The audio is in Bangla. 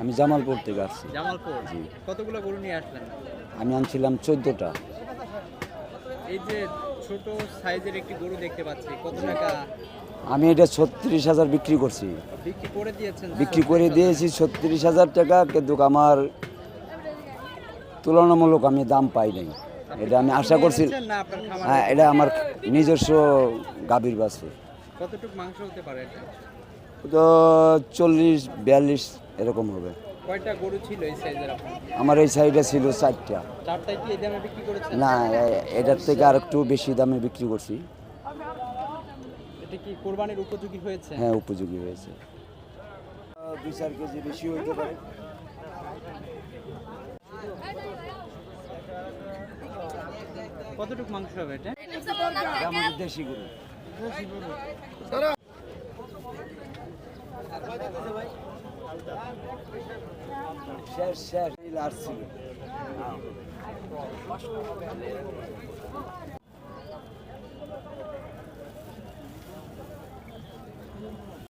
আমি জামালপুর থেকে আসছি। জামালপুর? কতগুলো গরু নিয়ে আসলেন? আমি আনছিলাম চোদ্দটা। এই যে ছোট সাইজের একটি গরু দেখতে পাচ্ছি কত টাকা? আমি এটা ছত্রিশ হাজার বিক্রি করছি। বিক্রি করে দিয়েছেন বিক্রি করে দিয়েছি ছত্রিশ হাজার টাকা কিন্তু আমার তুলনামূলক আমি দাম পাই নাই। এটা আমি আশা করছি? হ্যাঁ এটা আমার নিজস্ব গাভীর বাছুর। কতটুকু মাংস হতে পারে তো চল্লিশ বিয়াল্লিশ এরকম হবে। কয়টা গরু ছিল এই সাইজের আমার এই সাইডে ছিল চারটা। চারটায় কি এই দামে বিক্রি করেছেন? না এটার থেকে আর একটু বেশি দামে বিক্রি করছি। এটা কি কোরবানির উপযোগী হয়েছে? হ্যাঁ উপযোগী হয়েছে। দুই চার কেজি বেশি হইতে পারে। কতটুকু মাংস হবে এটা? আমাদের দেশি গরু। শেষ শেষ লাস্ট ছিল